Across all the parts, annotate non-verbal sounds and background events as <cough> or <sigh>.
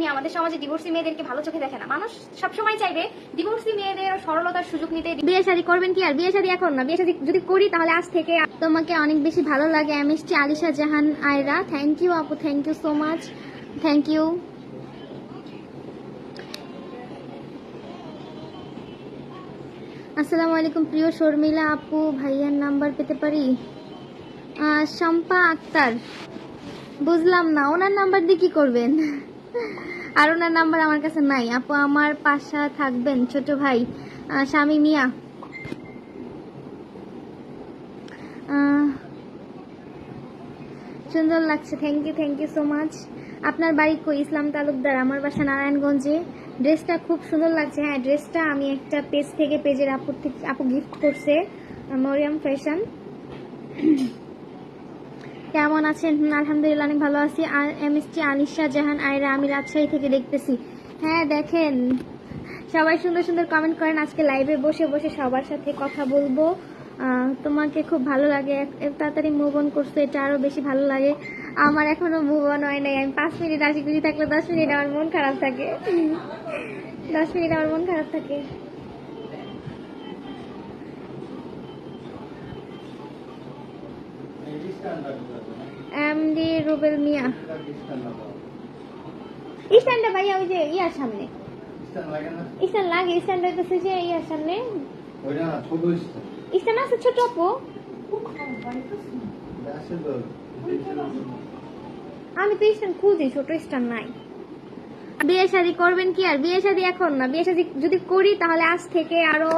নিয়ে আমাদের সমাজে ডিভোর্সি মেয়েদেরকে ভালো চোখে দেখে না। মানুষ সবসময় চাইবে ডিভোর্সি মেয়েদের সরলতার সুযোগ নিতে। বিয়ে শাদী করবেন কি আর? বিয়ে শাদী এখন না। বিয়ে শাদী যদি করি তাহলে আজ থেকে তোমাকে অনেক বেশি ভালো লাগে MST Alisha Jahan Ayra. Thank you আপু thank you so much thank you আসসালামু আলাইকুম, প্রিয় শর্মিলা আপু, ভাইয়ার নাম্বার পেতে পারি? শম্পা আক্তার। বুঝলাম না, ওনার নাম্বার দিয়ে কি করবেন? আর ওনার নাম্বার আমার কাছে নাই। আপু, আমার পাশা থাকবেন ছোট ভাই স্বামী মিয়া। সুন্দর লাগছে। Thank you thank you so much আপনার বাড়ি কই? ইসলাম তালুকদার, আমার বাসা নারায়ণগঞ্জে। ড্রেসটা খুব সুন্দর লাগছে। হ্যাঁ ড্রেসটা আমি একটা পেজ থেকে পেজের আপুর থেকে আপু গিফট করছে মরিয়াম ফ্যাশন আছেন? আলহামদুলিল্লাহ অনেক ভালো আছি। এমএসটি আনিশা জাহান, আয়রা, আমি রাজশাহী থেকে দেখতেছি। হ্যাঁ দেখেন। সবাই সুন্দর সুন্দর কমেন্ট করেন। আজকে লাইভে বসে বসে সবার সাথে কথা বলব। তোমাকে খুব ভালো লাগে। তাড়াতাড়ি মুভ অন করছ, এটা আরও বেশি ভালো লাগে। আমার এখনও মুভ অন হয় নাই। আমি পাঁচ মিনিট আশি খুশি থাকলে দশ মিনিট আমার মন খারাপ থাকে। দশ মিনিট আমার মন খারাপ থাকে। এমডি রুবেল মিয়া স্ট্যান্ডটা ভাইয়া ওই যে ইয়ার সামনে। স্ট্যান্ড লাগে স্ট্যান্ড হইতেছে যে ইয়ার সামনে। স্ট্যান্ড আছে ছোট আপু। আমি তো স্ট্যান্ড খুঁজি ছোট স্ট্যান্ড নাই। বিয়ে শাদী করবেন কি আর? বিয়ে শাদী এখন না বিয়ে শাদী যদি করি তাহলে আজ থেকে আরও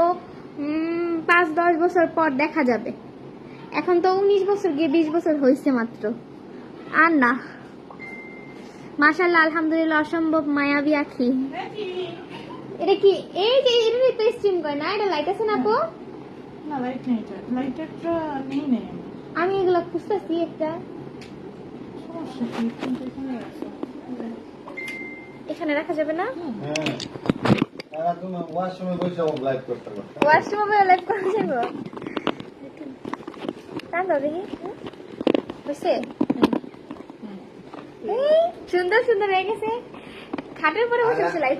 উম, পাঁচ দশ বছর পর দেখা যাবে। এখন তো উনিশ বছর গিয়ে বিশ বছর হয়েছে মাত্র। আর না। মাশাল্লাহ আলহামদুলিল্লাহ অসম্ভব মায়াবী আখি। এটা কি এই যে এটা তো স্ট্রিম করে না? এটা লাইট আছে না আপু? না লাইট নেই এটা। লাইটারটা নেই নেই। আমি। এগুলো খুঁজতেছি একটা। সমস্যা কি? কিন্তু এখানে আছে? এখানে রাখা যাবে না? তুমি ওয়াশরুমে বসে লাইভ করতে পারো। ওয়াশরুমে লাইভ করা যাবে? টান দাও দেখি। হয়েছে এই, সুন্দর সুন্দর হয়ে গেছে। খাটের পরে বসে বসে লাইভ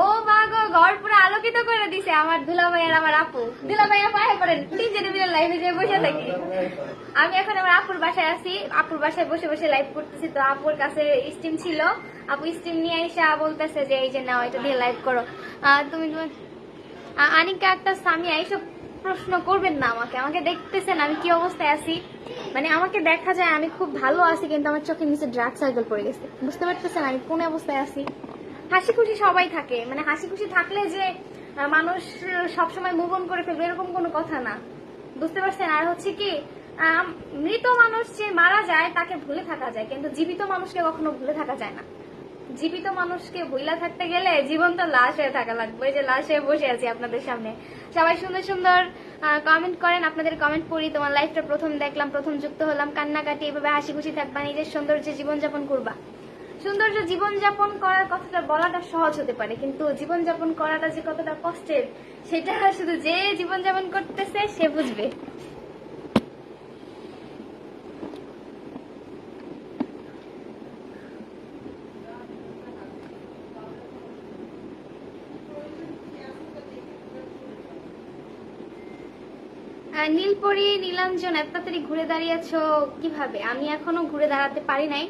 ও মা গো, ঘর পুরো আলোকিত করে দিছে আমার দুলাভাই আর আমার আপু। দুলাভাই আপু আয় পড়েন, তিনজনে মিলে লাইভে যেয়ে বসে থাকি। আমি এখন আমার আপুর বাসায় আছি। আপুর বাসায় বসে বসে লাইভ করতেছি। তো আপুর কাছে স্টিম ছিল। আপু স্টিম নিয়ে এসে বলতেছে যে, এই যে নাও, এটা দিয়ে লাইভ করো। তুমি তুমি আনিকা একটা সামিয়া এইসব প্রশ্ন করবেন না আমাকে। আমাকে দেখতেছেন, আমি কি অবস্থায় আছি? মানে আমাকে দেখা যায় আমি খুব ভালো আছি, কিন্তু আমার চোখের নিচে ড্রাগ সাইকেল পড়ে গেছে। বুঝতে পারতেছেন আমি কোন অবস্থায় আছি? হাসি খুশি সবাই থাকে। মানে হাসি খুশি থাকলে যে মানুষ সবসময় মুভ অন করে ফেলবে, এরকম কোনো কথা না। বুঝতে পারছেন? আর হচ্ছে কি মৃত মানুষ যে মারা যায়, তাকে ভুলে থাকা যায়, কিন্তু জীবিত মানুষকে কখনো ভুলে থাকা যায় না। জীবিত মানুষকে ভুইলা থাকতে গেলে জীবন্ত লাশ হয়ে থাকা লাগবে। যে লাশ হয়ে বসে আছি আপনাদের সামনে। সবাই সুন্দর সুন্দর কমেন্ট করেন, আপনাদের কমেন্ট পড়ি। তোমার লাইফটা প্রথম দেখলাম, প্রথম যুক্ত হলাম। কান্নাকাটি, এভাবে হাসি খুশি থাকবা, নিজের সৌন্দর্য জীবনযাপন করবা। সৌন্দর্য জীবনযাপন করার কথাটা বলাটা সহজ হতে পারে, কিন্তু জীবনযাপন করাটা যে কতটা কষ্টের, সেটা শুধু যে জীবনযাপন করতেছে, সে বুঝবে। নীলপরি নীলাঞ্জন এত তাড়াতাড়ি ঘুরে দাঁড়িয়েছো কীভাবে? আমি এখনও ঘুরে দাঁড়াতে পারি নাই।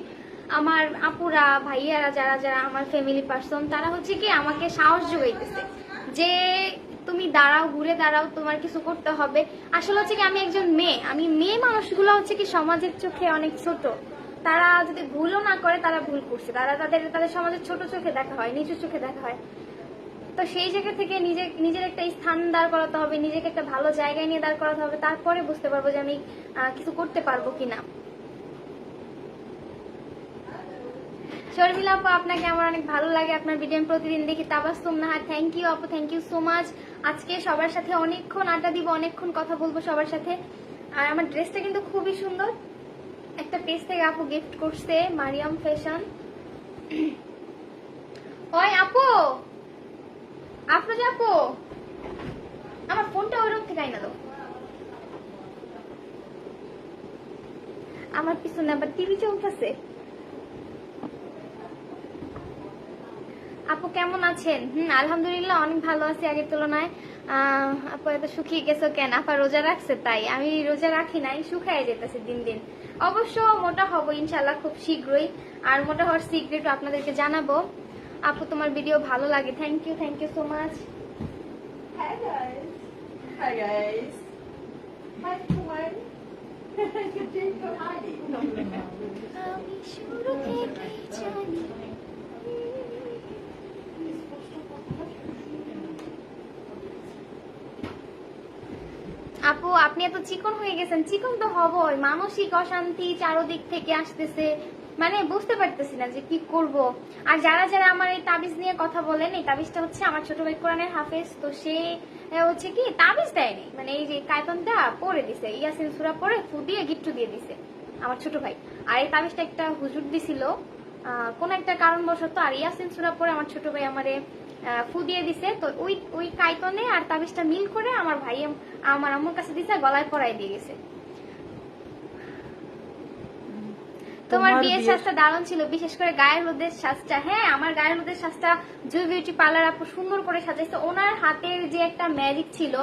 আমার আপুরা, ভাইয়ারা যারা যারা আমার ফ্যামিলি পার্সন তারা হচ্ছে কি আমাকে সাহস যোগাইতেছে যে তুমি দাঁড়াও, ঘুরে দাঁড়াও, তোমার কিছু করতে হবে। আসলে হচ্ছে কি আমি একজন মেয়ে। আমি মেয়ে মানুষগুলো হচ্ছে কি সমাজের চোখে অনেক ছোট। তারা যদি ভুলও না করে, তারা ভুল করছে। তারা তাদের তাদের সমাজের ছোট চোখে দেখা হয়, নিচু চোখে দেখা হয়। তো সেই জায়গা থেকে নিজে, নিজের একটা স্থান দাঁড় করাতে হবে, নিজেকে একটা ভালো জায়গায় নিয়ে দাঁড় করাতে হবে, তারপরে বুঝতে পারব যে আমি কিছু করতে পারব কিনা। শর্মিলা আপু, আপনাকে আমার অনেক ভালো লাগে, আপনার ভিডিও আমি প্রতিদিন দেখি। তাবাস্তুম নাহা থ্যাংক ইউ আপু থ্যাংক ইউ সো মাচ আজকে সবার সাথে অনেকক্ষণ আড্ডা দিব, অনেকক্ষণ কথা বলব সবার সাথে। আর আমার ড্রেসটা কিন্তু খুবই সুন্দর। একটা পেজ থেকে আপু গিফট করছে, মারিয়াম ফ্যাশন ওই আপু! আপু আমার ফোনটা ওই আমার পিছনে আবার টিভি চলতেছে আপু কেমন আছেন? হম আলহামদুলিল্লাহ অনেক ভালো আছি আগের তুলনায়। আহ, আপু এত শুকিয়ে গেছো কেন? আপা রোজা রাখছে তাই। আমি রোজা রাখি নাই শুকায় যেতেছে দিন দিন। অবশ্য মোটা হব ইনশাল্লাহ খুব শীঘ্রই। আর মোটা হওয়ার সিক্রেট আপনাদেরকে জানাব। আপু তোমার ভিডিও ভালো লাগে thank you thank you so much Hi guys. Hi guys. Hi Kumar. Hi. No, no, no. আমি শুরু থেকেই জানি আপু আপনি এত চিকন হয়ে গেছেন চিকন তো হবই মানসিক অশান্তি চারোদিক থেকে আসতেছে মানে বুঝতে পারতেছি না যে কি করব। আর যারা যারা আমার এই তাবিজ নিয়ে কথা বলেন, এই তাবিজটা হচ্ছে আমার ছোট ভাই কোরআনের হাফেজ, তো সে হচ্ছে কি তাবিজ দেয়নি। মানে এই যে কায়তনটা পরে দিছে, ইয়াসিন সুরা পরে ফু দিয়ে গিফট দিয়ে দিছে আমার ছোট ভাই। আর এই তাবিজটা একটা হুজুর দিছিল কোন একটা কারণবশত আর ইয়াসিন সুরা পরে আমার ছোট ভাই আমারে ফু দিয়ে দিছে। তো ওই ওই কাইতনে আর তাবিজটা মিল করে আমার ভাই আম- আমার আম্মুর কাছে দিছে, গলায় পরাই দিয়ে গেছে। তোমার বিয়ের সাজটা দারুণ ছিল বিশেষ করে গায়ের রোদের সাজটা হ্যাঁ আমার গায়ের রোদের সাজটা জুই বিউটি পার্লার আপু সুন্দর করে সাজাইছে। ওনার হাতের যে একটা ম্যাজিক ছিল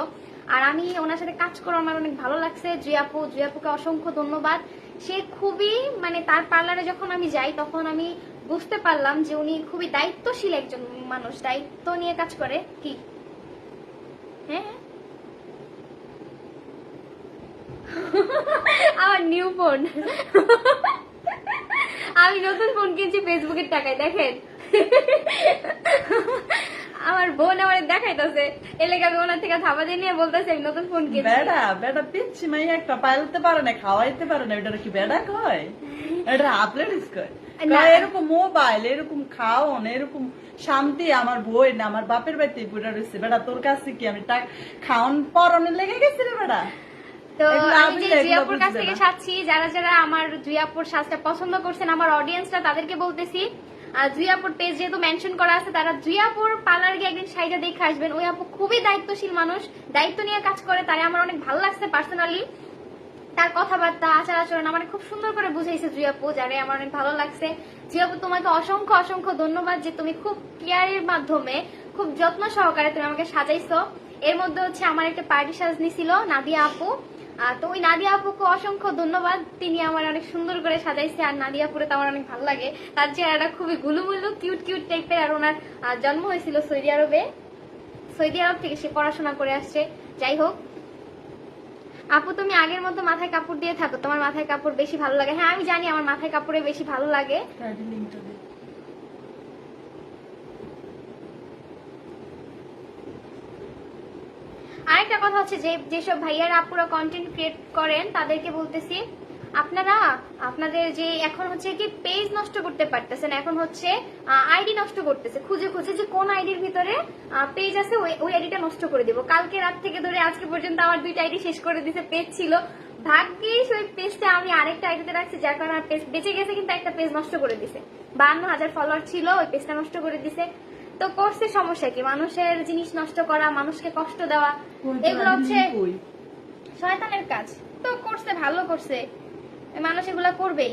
আর আমি ওনার সাথে কাজ করে আমার অনেক ভালো লাগছে। জুই আপু জুই আপুকে অসংখ্য ধন্যবাদ। সে খুবই মানে তার পার্লারে যখন আমি যাই তখন আমি বুঝতে পারলাম যে উনি খুবই দায়িত্বশীল একজন মানুষ। দায়িত্ব নিয়ে কাজ করে। কি? হ্যাঁ। <laughs> আমার নিউ ফোন <laughs> আমি নতুন ফোন কিনছি ফেসবুকের টাকায় দেখেন। আমার বোন আমার দেখাইতেছে। এলাকা আমি ওনার থেকে থাবা দিয়ে নিয়ে বলতেছে আমি নতুন ফোন কিনছি। বেড়া বেড়া পিচ্ছি মাই একটা পাইলতে পারে না খাওয়াইতে পারে না এটা কি বেড়া কয়? এটা আপলেটিস কয়। এরকম মোবাইল এরকম খাওন এরকম শান্তি আমার বই না আমার বাপের বাড়িতে পুরা রয়েছে। বেড়া তোর কাছে কি আমি টাক খাওন পরনে লেগে গেছি রে বেড়া? তো এগুলো আমি যে জুয়াপুর কাছ থেকে সাজছি যারা যারা আমার জুয়াপুর সাজটা পছন্দ করছেন আমার অডিয়েন্সরা তাদেরকে বলতেছি জুয়াপুর পেজ যেহেতু মেনশন করা আছে তারা জুয়াপুর পার্লার গিয়ে একদিন শাড়িটা দেখে আসবেন। ওই আপু খুবই দায়িত্বশীল মানুষ দায়িত্ব নিয়ে কাজ করে তারে আমার অনেক ভালো লাগছে পার্সোনালি তার কথাবার্তা আচার আচরণ আমার খুব সুন্দর করে বুঝাইছে জুয়াপু যারে আমার অনেক ভালো লাগছে। জুয়াপু তোমাকে অসংখ্য অসংখ্য ধন্যবাদ যে তুমি খুব কেয়ারের মাধ্যমে খুব যত্ন সহকারে তুমি আমাকে সাজাইছো। এর মধ্যে হচ্ছে আমার একটা পার্টি সাজ নিছিল নাদিয়া আপু। আহ, তো ওই নাদিয়া আপুকে অসংখ্য ধন্যবাদ। তিনি আমার অনেক সুন্দর করে সাজাইছে আর নাদিয়া আপুরে তো আমার অনেক ভালো লাগে। তার চেহারাটা খুবই গুলুমুলু কিউট কিউট টাইপের আর ওনার জন্ম হয়েছিল সৌদি আরবে। সৌদি আরব থেকে সে পড়াশোনা করে আসছে। যাই হোক আপু তুমি আগের মতো মাথায় কাপড় দিয়ে থাকো। তোমার মাথায় কাপড় বেশি ভালো লাগে। হ্যাঁ আমি জানি আমার মাথায় কাপড়ে বেশি ভালো লাগে। আরেকটা কথা হচ্ছে যে, যেসব ভাইয়ারা আপুরা কন্টেন্ট ক্রিয়েট করেন, তাদেরকে বলতেছি, আপনারা, আপনাদের যে এখন হচ্ছে কি পেজ নষ্ট করতে পারতেছেন, এখন হচ্ছে আইডি নষ্ট করতেছে। খুঁজে খুঁজে যে কোন আইডির ভিতরে পেজ আছে, ওই আইডিটা নষ্ট করে দিব। কালকে রাত থেকে ধরে আজকে পর্যন্ত আমার দুইটা আইডি শেষ করে দিছে পেজ ছিল। ভাগ্যিস ওই পেজটা আমি আরেকটা আইডিতে রাখছি, যার কারণে পেজ বেঁচে গেছে, কিন্তু একটা পেজ নষ্ট করে দিছে। বান্ন হাজার ফলোয়ার ছিল, ওই পেজটা নষ্ট করে দিছে। তো করছে সমস্যা কি? মানুষের জিনিস নষ্ট করা মানুষকে কষ্ট দেওয়া এগুলো হচ্ছে শয়তানের কাজ। তো করছে ভালো করছে। মানুষ এগুলা করবেই।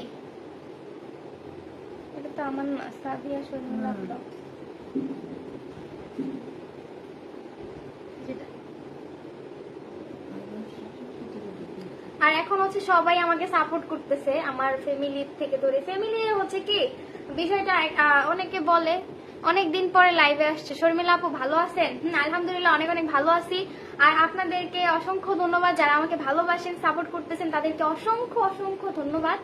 এটা তো আমার না সাদিয়া শর্মিলা হুম। আর এখন হচ্ছে সবাই আমাকে সাপোর্ট করতেছে আমার ফ্যামিলি থেকে ধরে। ফ্যামিলি হচ্ছে কি? বিষয়টা অনেকে বলে অনেক দিন পরে লাইভে আসছে। শর্মিলা আপু ভালো আছেন? হুম, আলহামদুলিল্লাহ অনেক অনেক ভালো আছি। আর আপনাদেরকে অসংখ্য ধন্যবাদ যারা আমাকে ভালোবাসেন সাপোর্ট করতেছেন তাদেরকে অসংখ্য অসংখ্য ধন্যবাদ।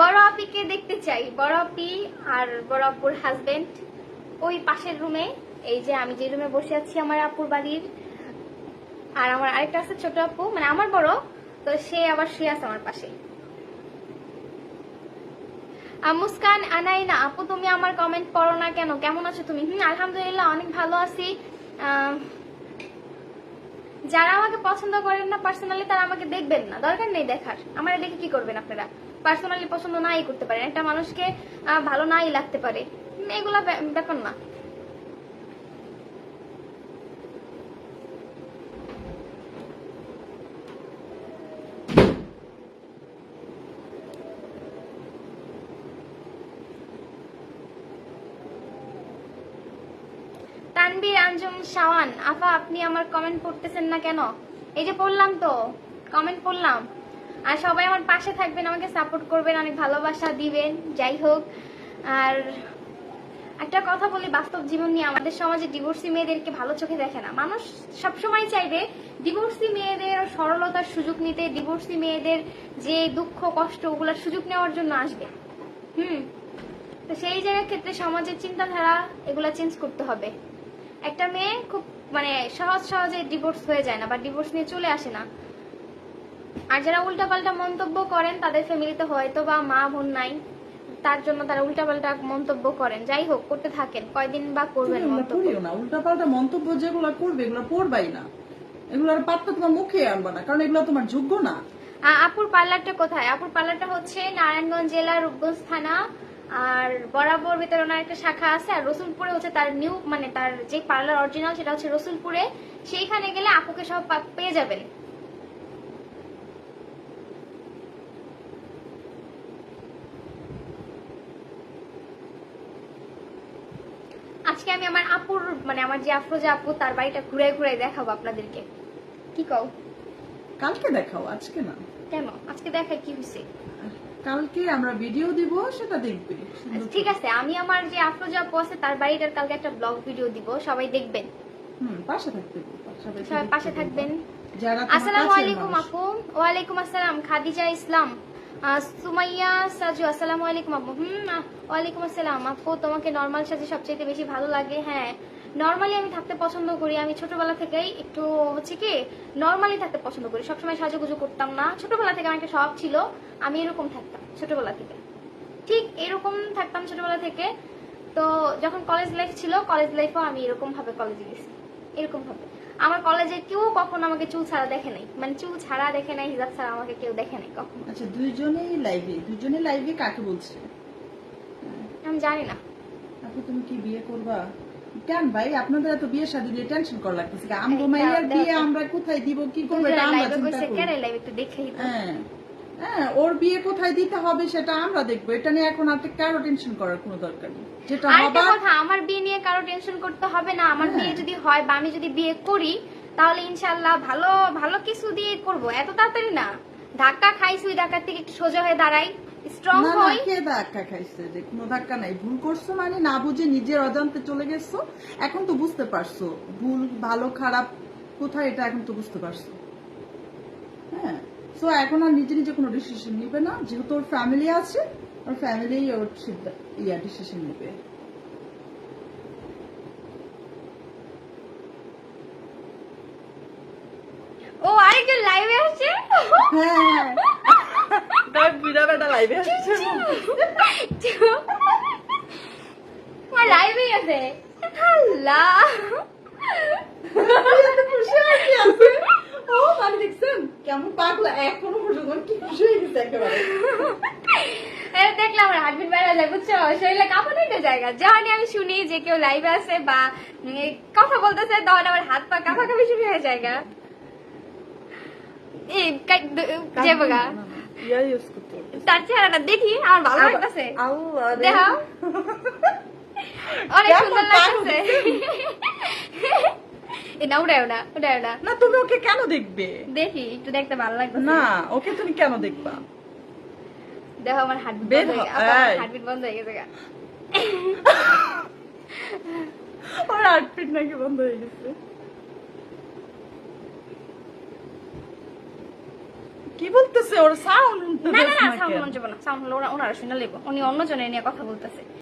বড় আপিকে দেখতে চাই। বড় আপি আর বড় আপুর হাজবেন্ড ওই পাশের রুমে এই যে আমি যে রুমে বসে আছি আমার আপুর বাড়ির। আর আমার আরেকটা আছে ছোট আপু মানে আমার বড় তো সে আবার শুয়ে আছে আমার পাশে। মুস্কান আনাইনা, আপু, তুমি আমার কমেন্ট পড়ো না কেন? কেমন আছো তুমি? হুম, আলহামদুলিল্লাহ, অনেক ভালো আছি। যারা আমাকে পছন্দ করেন না পার্সোনালি তারা আমাকে দেখবেন না। দরকার নেই দেখার। আমার দেখে কি করবেন আপনারা? পার্সোনালি পছন্দ নাই করতে পারেন। একটা মানুষকে ভালো নাই লাগতে পারে। এগুলা ব্যাপ- ব্যাপার না। শাওয়ান, আফা, আপনি আমার কমেন্ট পড়তেছেন না কেন? এই যে পড়লাম তো কমেন্ট পড়লাম। আর সবাই আমার পাশে থাকবেন, আমাকে সাপোর্ট করবেন, অনেক ভালোবাসা দিবেন, যাই হোক। আর একটা কথা বলি, বাস্তব জীবন নিয়ে আমাদের সমাজে ডিভোর্সি মেয়েদেরকে ভালো চোখে দেখে না। মানুষ সবসময় চাইবে ডিভোর্সি মেয়েদের সরলতার সুযোগ নিতে ডিভোর্সি মেয়েদের যে দুঃখ, কষ্ট, ওগুলোর সুযোগ নেওয়ার জন্য আসবে। হুম? তো সেই জায়গার ক্ষেত্রে সমাজের চিন্তাধারা এগুলা চেঞ্জ করতে হবে। একটা মেয়ে খুব মানে সহজ সহজে ডিভোর্স হয়ে যায় না বা ডিভোর্স নিয়ে চলে আসে না। আর যারা উল্টাপাল্টা মন্তব্য করেন তাদের ফ্যামিলিতে হয়তো বা মা বোন নাই তার জন্য তারা উল্টাপাল্টা মন্তব্য করেন। যাই হোক করতে থাকেন কয়দিন বা করবেন এগুলো করিও না। উল্টাপাল্টা মন্তব্য যেগুলো করবে এগুলো পড়বাই না। এগুলোর পাত্তা তোমার মুখে আনবা না কারণ এগুলো তোমার যোগ্য না। আপুর পার্লারটা কোথায়? আপুর পার্লারটা হচ্ছে নারায়ণগঞ্জ জেলার রূপগঞ্জ থানা আর বরাবর ভিতরে ওনার একটা শাখা আছে আর রসুলপুরে হচ্ছে তার নিউ মানে তার যে পার্লার অরিজিনাল সেটা হচ্ছে রসুলপুরে। সেইখানে গেলে আপুকে সব পেয়ে যাবেন। আজকে আমি আমার আপুর মানে আমার যে আফরোজা আপু তার বাড়িটা ঘুরে ঘুরে দেখাবো আপনাদেরকে। কি কও? কালকে দেখাও আজকে না? কেন? আজকে দেখায় কি হয়েছে কালকে আমরা ভিডিও দিব সেটা দেখবে। ঠিক আছে আমি আমার যে আফরোজা আপু আছে তার বাড়িটার কালকে একটা ব্লগ ভিডিও দিব সবাই দেখবেন। হুম পাশে থাকতে সবাই পাশে থাকবেন। আসসালামু আলাইকুম। আপু ওয়ালাইকুম আসসালাম খাদিজা ইসলাম সুমাইয়া সাজু আসসালামু আলাইকুম আপু। হুম ওয়ালাইকুম আসসালাম। আপু তোমাকে নর্মাল সাজে সবচেয়ে বেশি ভালো লাগে হ্যাঁ। নর্মালি আমি থাকতে পছন্দ করি। আমি ছোটবেলা থেকেই একটু হচ্ছে কি নর্মালি থাকতে পছন্দ করি। সবসময় সাজুগুজু করতাম না। ছোটবেলা থেকে আমার একটা শখ ছিল আমি এরকম থাকতাম ছোটবেলা থেকে। ঠিক এরকম থাকতাম ছোটবেলা থেকে। তো যখন কলেজ লাইফ ছিল কলেজ লাইফেও আমি এরকম ভাবে কলেজে গেছি। এরকম ভাবে আমার কলেজে কেউ কখনো আমাকে চুল ছাড়া দেখে নাই। মানে চুল ছাড়া দেখে নাই হিজাব ছাড়া আমাকে কেউ দেখে নাই কখনো। আচ্ছা দুইজনেই লাইভে দুইজনেই লাইভে কাকে বলছে? আমি জানি না। আপু তুমি কি বিয়ে করবা? কেন ভাই? আপনাদের এত বিয়ে শাদী নিয়ে টেনশন করা লাগতেছে? মাইয়ার বিয়ে আমরা কোথায় দিব? কি করব? এটা আমরা চিন্তা। হ্যাঁ। হ্যাঁ ওর বিয়ে কোথায় দিতে হবে সেটা আমরা দেখব। এটা নিয়ে এখন কারও টেনশন করার কোনো দরকার নেই। যেটা কথা আমার বিয়ে নিয়ে কারও টেনশন করতে হবে না। আমার হ্যাঁ। বিয়ে যদি হয় বা আমি যদি বিয়ে করি তাহলে ইনশাল্লাহ ভালো ভালো কিছু দিয়ে করব। এত তাড়াতাড়ি না। ধাক্কা খাইছি ওই ধাক্কার থেকে একটু সোজা হয়ে দাঁড়াই। স্ট্রং না না হই কে ধাক্কা খাইছে যে কোনো ধাক্কা নাই। ভুল করছ মানে না বুঝে নিজের অজান্তে চলে গেছো। এখন তো বুঝতে পারছ। ভুল ভালো খারাপ কোথায় এটা এখন তো বুঝতে পারছ। হ্যাঁ? সো এখন আর নিজে নিজে কোনো ডিসিশন নিবে না। যেহেতু ওর ফ্যামিলি আছে ওর ফ্যামিলি ওর সিদ্ধা- ইয়া ডিসিশন নিবে ও আরেকজন লাইভে আছে হ্যাঁ দেখ বিড়া বেটা লাইভে আসছে আমার লাইভেই আছে। খুশি ও মানে দেখছেন? কেমন পাগলা এখনও পর্যন্ত কি খুশি হয়ে গেছে একেবারে। দেখলাম আমার হার্টবিট বেড়া যায় বুঝছ? শরীরে কাঁপানো একটা জায়গা। যখনই আমি শুনি যে কেউ লাইভে আছে বা কথা বলতেছে তখন আমার হাত পা কাঁপা কাঁপি শুরু হয়ে যায় গা। এই যে বগা ইয়া ইউজ। তার চেহারাটা দেখি আমার ভালো লাগতেছে। <laughs> অনেক সুন্দর লাগতেছে। <laughs> না উড়ায় না উড়ায় না। না তুমি ওকে কেন দেখবে? দেখি একটু দেখতে ভালো লাগতেছে। না ওকে তুমি কেন দেখবা? দেখো আমার হার্টবিট হয়ে হার্টবিট বন্ধ হয়ে গেছে। ওর <laughs> আউটফিট নাকি বন্ধ হয়ে গেছে? কি বলতেছে? ওর সাউন্ড না না না সাউন্ড মনে যাব না সাউন্ড ওরা- ওনারা শুনে লেবো উনি অন্য জনের নিয়ে কথা বলতেছে।